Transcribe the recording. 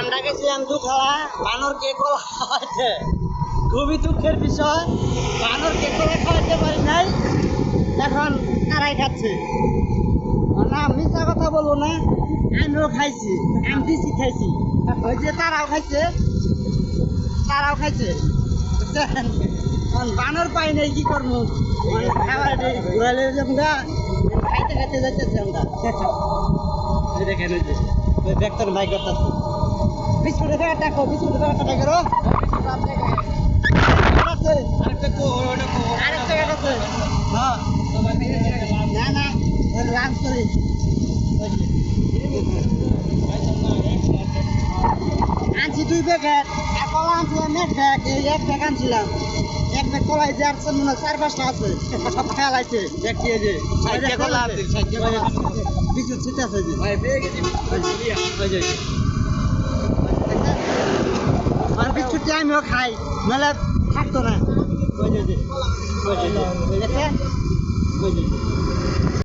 আমরা গেছিলাম খুবই দুঃখের বিষয় পারি নাই, এখন তারাই খাচ্ছে। না, মিথ্যা কথা বলব না, আমিও খাইছি, আমি দিছি খাইছি। ওই যে তারাও খাইছে তারাও খাইছে। বানর পাই নাই, কি করব? মানে খাবার খাইতে খাইতে যাইতেছি আমরা। দেখেন যে ব্যাগটার মাইক করতেছে বিস্কুটের প্যাকেটটা খাও বিস্কুটের প্যাকেটটা প্যাকেট আছে হ্যাঁ। না না লাঞ্চ করি। আনছি দুই প্যাকেট আর কলা আনছিলাম এক ব্যাগ এই এক ব্যাগ আনছিলাম। এক ব্যাগ কলাই যে আর মনে হয় চার পাঁচটা আছে সব দেখি যে আছে, আছে। আছে যে। ভাই পেয়ে গেছি। আর বিস্কুট আমিও খাই। নাহলে থাকতো না।